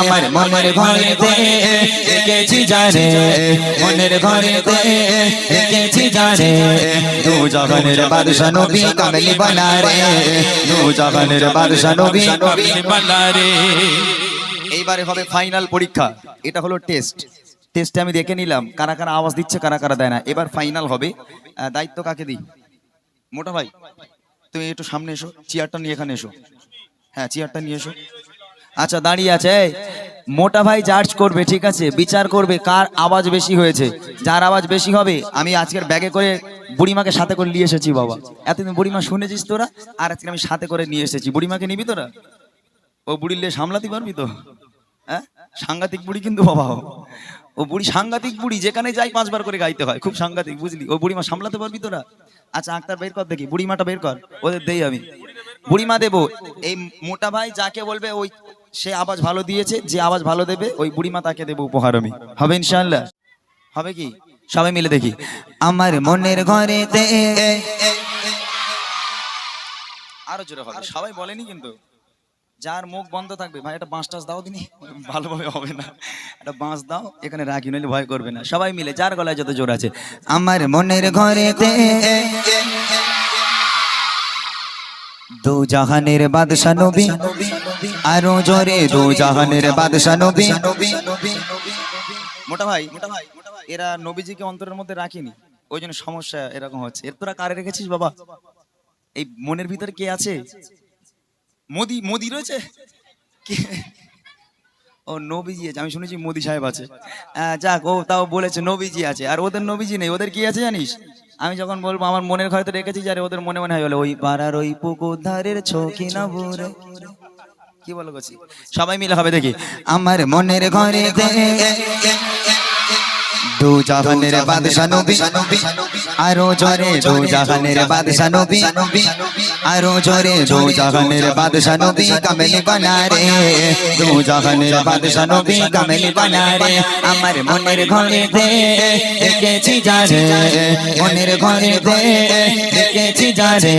আমার মনের ঘরে জানে মনের ঘরে জানে। জগনের বাদশা নবী কামলি জগনের বাদশা নবী এইবারে হবে ফাইনাল পরীক্ষা। এটা হলো টেস্ট। টেস্টে আমি দেখে নিলাম কারা কারা আওয়াজ দিচ্ছে কারা কারা দেয় না। এবার ফাইনাল হবে। দায়িত্ব কাকে দিই? মোটা ভাই তুমি একটু সামনে এসো চেয়ারটা নিয়ে এখানে এসো। হ্যাঁ চেয়ারটা নিয়ে এসো। আচ্ছা দাঁড়িয়ে আছে মোটা ভাই জাজ করবে, ঠিক আছে? বিচার করবে কার আওয়াজ বেশি হয়েছে। যার আওয়াজ বেশি হবে, আমি আজকের ব্যাগে করে বুড়িমাকে সাথে করে নিয়ে এসেছি, বাবা। এতদিন বুড়িমা শুনেছিস তোরা? আর আজকে আমি সাথে করে নিয়ে এসেছি। বুড়িমাকে নিবি তোরা? ও বুড়ির সামলাতে পারবি তো? হ্যাঁ? সাংঘাতিক বুড়ি কিন্তু, বাবা। ও বুড়ি সাংঘাতিক বুড়ি, যেখানে যাই পাঁচবার করে গাইতে হয়। খুব সাংঘাতিক, বুঝলি? ও বুড়িমা সামলাতে পারবি তোরা? আচ্ছা আক্তার, বের কর দেখি। বুড়িমাটা বের কর। ওদের দেই আমি। বুড়িমা দেবো। এই মোটা ভাই যাকে বলবে, ওই সে আওয়াজ ভালো দিয়েছে, যে আওয়াজ ভালো দেবে, ওই বুড়িমা তাকে দেবো উপহার আমি। হবে ইনশাল্লাহ হবে কি? সবাই মিলে দেখি। আমার মনের ঘরে আরও জোরে হবে। সবাই বলেনি কিন্তু? যার মুখ বন্ধ থাকবে, ভাই, একটা বাঁশ টাস দাও দিনি। ভালোভাবে হবে না। একটা বাঁশ দাও, এখানে রাখি নইলে ভয় করবে না। সবাই মিলে, যার গলায় যত জোর আছে। আমার মনের ঘরে দু জাহানের বাদশা নবী। আরও জোরে দু জাহানের বাদশা নবী। মোটা ভাই, এরা নবীজিকে অন্তরের মধ্যে রাখিনি। ওই জন্য সমস্যা এরকম হচ্ছে। এর তোরা কারে রেখেছিস বাবা? এই মনের ভিতরে কে আছে? মোদি মোদি রয়েছে? ও নবীজি আছে, আমি শুনেছি মোদি সাহেব আছে। যাক, ও তাও বলেছে নবীজি আছে। আর ওদের নবীজি নেই। ওদের কি আছে জানিস? আমি যখন বলব, আমার মনের ঘরে তো রেখেছি যারে ওদের মনে মনে হয় বলে, ওই পাড়ার ওই পুকুর ধারের ছকি না বুড়ে কি বলো গছি সবাই মিলে হবে দেখি। আমার মনের ঘরে দু জাহানের বাদশা নবী, আরও জোরে দু জাহানের বাদশা নবী, আরও জোরে দু জাহানের বাদশা নবী, কামেলি বানা রে দু জাহানের বাদশা নবী, কামেলি বানা রে আমার মনের ঘরে দে দেখেছি জানে মনের ঘরে দে দেখেছি জানে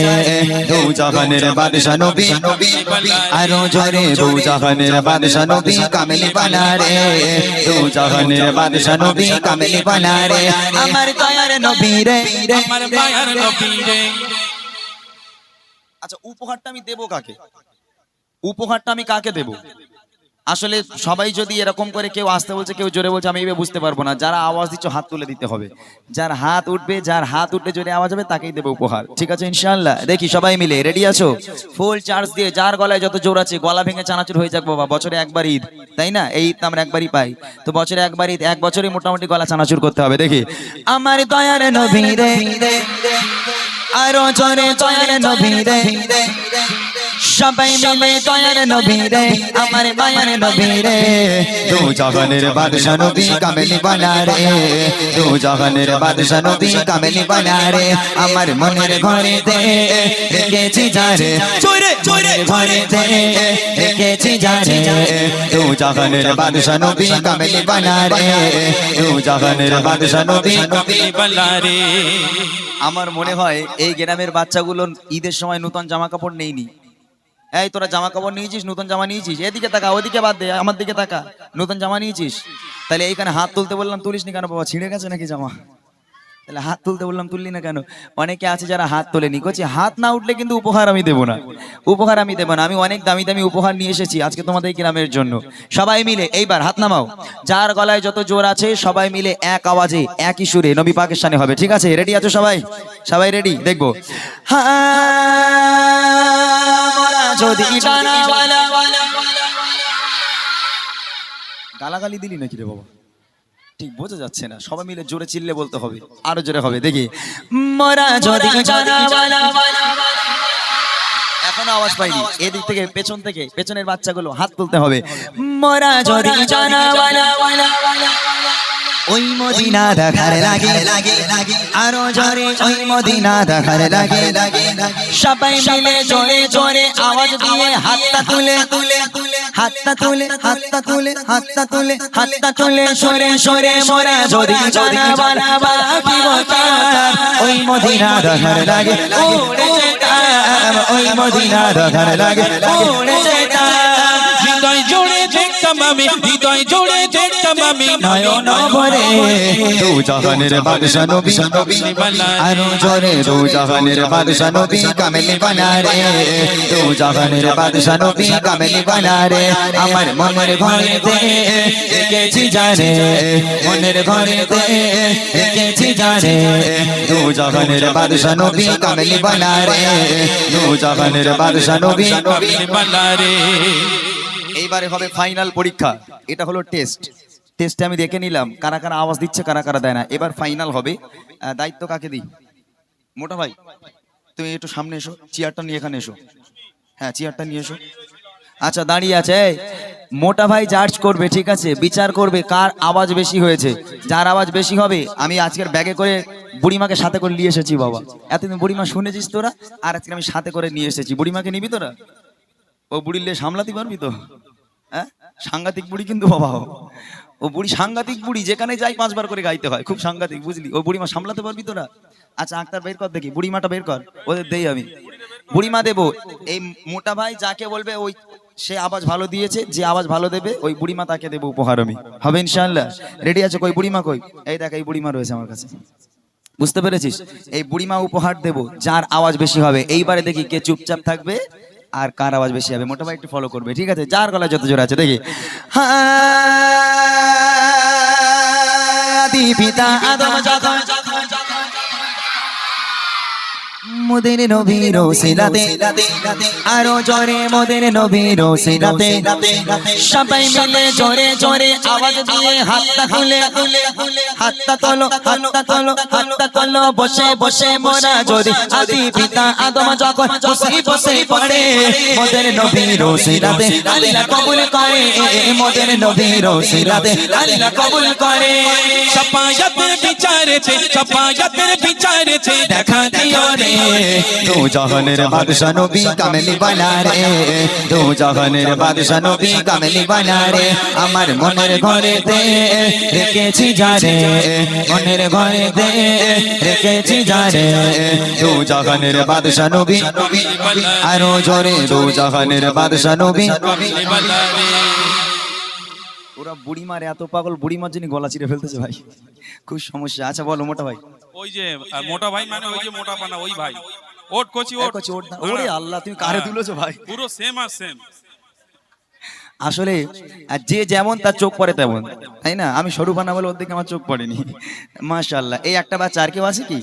দু জাহানের বাদশা নবী, আরও জোরে দু জাহানের বাদশা নবী, কামেলি বানা রে দু জাহানের বাদশা নবী, কামেলি বানা রে আমার দয়ার নবী রে আমার নবী রে আচ্ছা উপহারটা আমি দেবো কাকে? উপহারটা আমি কাকে দেব? আসলে সবাই যদি এরকম করে কেউ আসতে বলছে, কেউ জোরে বলছে, আমি এভাবে বুঝতে পারব না। যারা আওয়াজ দিচ্ছ, হাত তুলে দিতে হবে। যার হাত উঠবে, যার হাত উঠবে জোরে আওয়াজ হবে, তাকেই দেবো উপহার। ঠিক আছে ইনশাল্লাহ দেখি সবাই মিলে, রেডি আছো? ফুল চার্জ দিয়ে, যার গলায় যত জোর আছে, গলা ভেঙে চানাচুর হয়ে যাক বাবা, বছরে একবার ঈদ, তাই না? এই ঈদ আমরা একবারই পাই। তো বছরে একবার ঈদ, এক বছরে মোটামুটি গলা চানাচুর করতে হবে, দেখি। আমার দয়ার নবী রে আরও জোরে নবী রে সবাই মিলে দয়ার নবী রে আমার মায়ার নবী রে দু জাহানের বাদশা নবী কামেলি বানা রে দু জাহানের বাদশা নবী কামেলি বানা রে আমার মনের ঘরে দে রেখেছি যারে চোরে চোরে ঘরে দে রেখেছি যারে দু জাহানের বাদশা নবী কামেলি বানা রে দু জাহানের বাদশা নবী নবী বলারে আমার মনে হয় এই গ্রামের বাচ্চাগুলো ঈদের সময় নতুন জামা কাপড় নেইনি এই তোরা জামা কাপড় নিয়েছিস নতুন জামা নিয়েছিস? এদিকে তাকা ওদিকে বাদ দে আমার দিকে তাকা। নতুন জামা নিয়েছিস? তাহলে এইখানে হাত তুলতে বললাম তুলিস নি কেন বাবা? ছিঁড়ে গেছে নাকি জামা? তাহলে হাত তুলতে বললাম তুললি না কেন? অনেকে আছে যারা হাত তোলেনি। করছি হাত না উঠলে কিন্তু উপহার আমি দেবো না। উপহার আমি দেবো না। আমি অনেক দামি দামি উপহার নিয়ে এসেছি আজকে তোমাদের গ্রামের জন্য। সবাই মিলে এইবার হাত নামাও। যার গলায় যত জোর আছে সবাই মিলে এক আওয়াজে একই সুরে নবী পাকিস্তানে হবে। ঠিক আছে? রেডি আছো সবাই? সবাই রেডি? দেখব। হ্যাঁ, যদি ডানাওয়ালা গালাগালি দিলি নাকি রে বাবা? ঠিক বোঝা যাচ্ছে না সবাই মিলে জোরে চিল্লে বলতে হবে আরও জোরে হবে দেখি। মোরা যদি এখনও আওয়াজ পাইনি। এদিক থেকে পেছন থেকে পেছনের বাচ্চাগুলো হাত তুলতে হবে। মোরা যদি ওই মদিনা দেখার লাগে। আরও জোরে ওই মদিনা দেখার লাগে। সবাই মিলে জোরে জোরে আওয়াজ দিয়ে হাতটা তুলে। তুলে হাতটা তুলে হাতটা তুলে হাতটা তুলে হাতটা তুলে সরে সরে মোরা যদি ওই মদিনা দেখার লাগে। ওই মদিনা দেখার লাগে। হৃদয় ধিক্কার দেখতাম আমি, হৃদয় দেখতাম আমি নয়ন ভরে। দু জাহানের বাদশা নবী আরও জোরে দু জাহানের বাদশা নবী কামেলি বানা রে দু জাহানের বাদশা নবী কামেলি বানা রে আমার মনের ঘরে দে দেখেছি জানে মনের ঘরে দে দেখেছি জানে দু জাহানের বাদশা নবী কামেলি বানা দু জাহানের বাদশা নবী কামিল বালা এইবারে হবে ফাইনাল পরীক্ষা। এটা হলো টেস্ট। টেস্টে আমি দেখে নিলাম, কারা কারা আওয়াজ দিচ্ছে, কারা কারা দেয় না। এবার ফাইনাল হবে। দায়িত্ব কাকে দিই? মোটা ভাই, তুমি একটু সামনে এসো চেয়ারটা নিয়ে এখানে এসো। হ্যাঁ চেয়ারটা নিয়ে এসো। আচ্ছা দাঁড়িয়ে আছে মোটা ভাই জাজ করবে, ঠিক আছে? বিচার করবে কার আওয়াজ বেশি হয়েছে। যার আওয়াজ বেশি হবে, আমি আজকের ব্যাগে করে বুড়িমাকে সাথে করে নিয়ে এসেছি, বাবা। এতদিন বুড়িমা শুনেছিস তোরা? আর আজকে আমি সাথে করে নিয়ে এসেছি। বুড়িমাকে নিবি তোরা? ও বুড়ির লে সামলাতে পারবি তো? হ্যাঁ? সাংঘাতিক বুড়ি কিন্তু, বাবা। ও। বুড়ি সাংঘাতিক বুড়ি, যেখানে যাই পাঁচবার করে গাইতে হয়, খুব সাংঘাতিক, বুঝলি? ও বুড়িমা সামলাতে পারবি তোরা আচ্ছা আক্তার বের কর দেখি, বুড়িমাটা বের কর, ওদের দেই আমি। বুড়িমা দেবো, এই মোটা ভাই যাকে বলবে ওই, সে আওয়াজ ভালো দিয়েছে, যে আওয়াজ ভালো দেবে, ওই বুড়িমা তাকে দেবো উপহার আমি। হবে ইনশাআল্লাহ? রেডি আছে কই? বুড়িমা কই? এই দেখ, এই বুড়িমা রয়েছে আমার কাছে। বুঝতে পেরেছিস? এই বুড়িমা উপহার দেব, যার আওয়াজ বেশি হবে। এইবারে দেখি কে চুপচাপ থাকবে আর কার আওয়াজ বেশি হবে। মোটা ভাই একটু ফলো করবে, ঠিক আছে? যার গলায় যত জোর আছে, দেখি। আদি পিতা আদম যখন মোদের নবীর সিলাতে আরও জোরে মোদের নবীর সিলাতে সবাই মিলে জোরে জোরে আওয়াজ দিয়ে হাতটা খুলে হাতটা তোলো হাতটা তোলো, হাতটা বসে বসে মোরা আদি পিতা আদম বসে বসে পড়ে, মোদের নবীর আল্লাহ কবুল করে, মোদের নবীর সিলাতে আল্লাহ কবুল করে। সপায়াতের বিচারেছে বিচারেছে দেখা দিও রে। দু জাহানের বাদশা নবী কামেলি বানা রে। দু জাহানের বাদশা নবী কামেলি বানা রে। আমার মনের ঘরে দে রেখেছি জারে মনের ঘরে দে রেখেছি জারে দু জাহানের বাদশা নবী আরও জোরে। দু জাহানের বাদশা নবী ওরা বুড়িমার এত পাগল বুড়িমার জন্য গলা চিরে ফেলতেছে ভাই। খুব সমস্যা। আচ্ছা বলো মোটা ভাই। ওই যে মোটা ভাই মানে ওই যে মোটা পানা ওই ভাই। ওট কচি ওট। এক হচ্ছে ওর আল্লাহ তুমি কারে হ্যাঁ। তুলেছো ভাই? পুরো সেম আর সেম আসলে যে যেমন তার চোখ পড়ে তেমন তাই না? আমি সরু বানা বলে ওর দিকে আমার চোখ পড়েনি। মাশাল্লাহ এই একটা বাচ্চা আর কেউ আছে কি?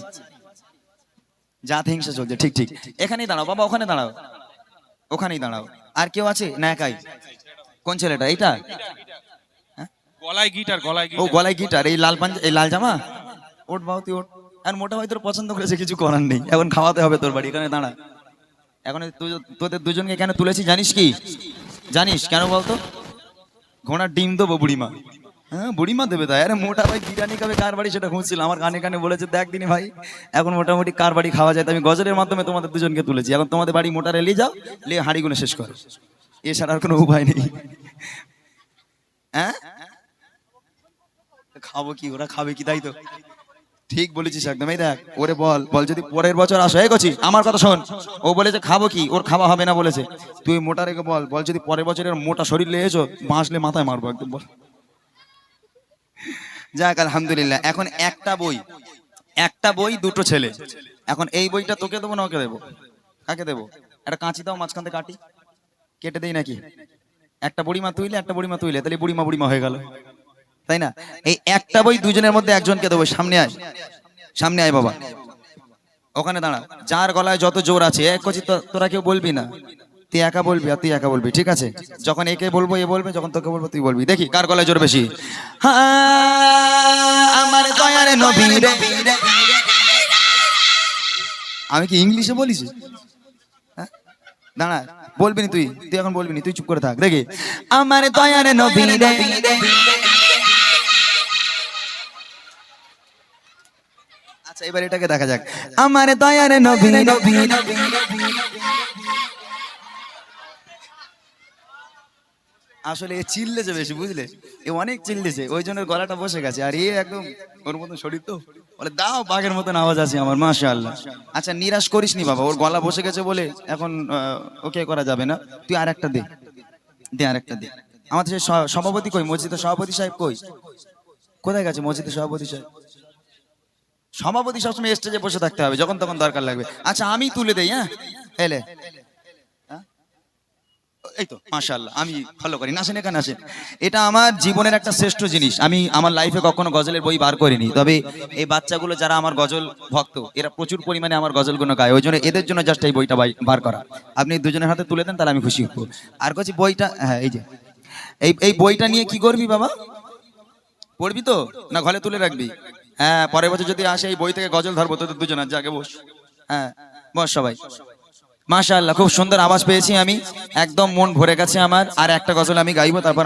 জাত হিংসা চলছে ঠিক ঠিক। এখানেই দাঁড়াও বাবা ওখানে দাঁড়াও। ওখানেই দাঁড়াও। আর কেউ আছে? না একাই। কোন ছেলেটা? এইটা? গলায় গিটার গলায় ও গলায় গিটার এই লাল পাঞ্জা এই লাল জামা? ওট বাউ তুই ওট আর মোটা ভাই তোর পছন্দ করেছে কিছু করার নেই। এখন খাওয়াতে হবে তোর বাড়ি এখানে দাঁড়া। এখন তোদের দুজনকে কেন তুলেছি জানিস কি? জানিস কেন বলতো? ঘোড়ার ডিম দেবো বুড়িমা। হ্যাঁ বুড়িমা দেবে তাই। আরে মোটা ভাই বিরিয়ানি খাবে কার বাড়ি সেটা খুঁজছিল। আমার কানে কানে বলেছে দেখ দিনি ভাই এখন মোটামুটি কার বাড়ি খাওয়া যায়? আমি গজলের মাধ্যমে তোমাদের দুজনকে তুলেছি। এখন তোমাদের বাড়ি মোটা নিয়ে যাও নিয়ে হাঁড়ি গুনে শেষ কর। এছাড়া আর কোনো উপায় নেই। হ্যাঁ? খাব কি? ওরা খাবে কি? তাই তো? ঠিক বলেছিস একদম। এই দেখ, ওরে বল বল যদি পরের বছর আসো, এই গছি আমার কথা শোন। ও বলেছে, খাব কি? ওর খাওয়া হবে না বলেছে। তুই মোটা রেখে বল বল যদি পরের বছরের মোটা শরীর লেগে এসো, বাঁচলে মাথায় মারবো একদম, বল। যাক, আলহামদুলিল্লাহ, এখন একটা বই একটা বই, দুটো ছেলে। এখন এই বইটা তোকে দেবো না ওকে দেবো? কাকে দেবো? একটা কাঁচি দাও, মাঝখান থেকে কাটি। কেটে দেই নাকি? একটা বুড়িমা তুইলে, একটা বুড়িমা তুইলে। তাহলে বুড়িমা বুড়িমা হয়ে গেল। তাই না? এই একটা বই দুজনের মধ্যে একজনকে দেবো সামনে আয়। সামনে আয় বাবা। ওখানে দাঁড়া। যার গলায় যত জোর আছে এক কচি তোরা কেউ বলবি না? তুই একা বলবি আর তুই একা বলবি ঠিক আছে? যখন একে বলব এ বলবে যখন তোকে বলব তুই বলবি। দেখি কার গলায় জোর বেশি? আমার দয়ার নবী রে। আমি কি ইংলিশে বলিস হ্যাঁ? দাঁড়া বলবি নি তুই? তুই এখন বলবি নি তুই চুপ করে থাক। দেখি। আমার দয়ার নবী আচ্ছা এবার এটাকে দেখা যাক। আমার দয়ার নবী নবী আসলে এ চিল্লেছে বেশি বুঝলে? এ অনেক চিল্লেছে ওই জন্য গলাটা বসে গেছে। আর এ একদম ওর মতন শরীর তো। বলে দাও বাঘের মতন আওয়াজ আছে আমার মাশা আল্লাহ আচ্ছা নিরাশ করিস নি বাবা ওর গলা বসে গেছে বলে এখন ওকে করা যাবে না। তুই আর একটা দে। দে আর একটা দে। আমাদের সভাপতি কই? মসজিদের সভাপতি সাহেব কই? কোথায় গেছে মসজিদের সভাপতি সাহেব? সভাপতি সবসময় স্টেজে বসে থাকতে হবে, যখন তখন দরকার লাগবে। আচ্ছা আমি তুলে দেই হ্যাঁ? এলে। হ্যাঁ? এই তো, মাশাআল্লাহ, আমি ফলো করি। নাচেন এখানে আসেন এটা আমার জীবনের একটা শ্রেষ্ঠ জিনিস। আমি আমার লাইফে কখনো গজলের বই বার করিনি। তবে এই বাচ্চাগুলো যারা আমার গজল ভক্ত, এরা প্রচুর পরিমাণে আমার গজলগুলো গায়। ওই জন্য এদের জন্য জাস্ট এই বইটা বাই- বার করা। আপনি দুজনের হাতে তুলে দেন, তাহলে আমি খুশি হব। আর কাছে বইটা হ্যাঁ এই যে। এই এই বইটা নিয়ে কি করবি বাবা? পড়বি তো? না ঘরে তুলে রাখবি? হ্যাঁ পরের বছর যদি আসে, এই বই থেকে গজল ধরবো, তোদের দুজন আছে আগে বস। হ্যাঁ বস সবাই। মাশাআল্লাহ, খুব সুন্দর আওয়াজ পেয়েছি আমি। একদম মন ভরে গেছে আমার, আর একটা গজল আমি গাইবো, তারপর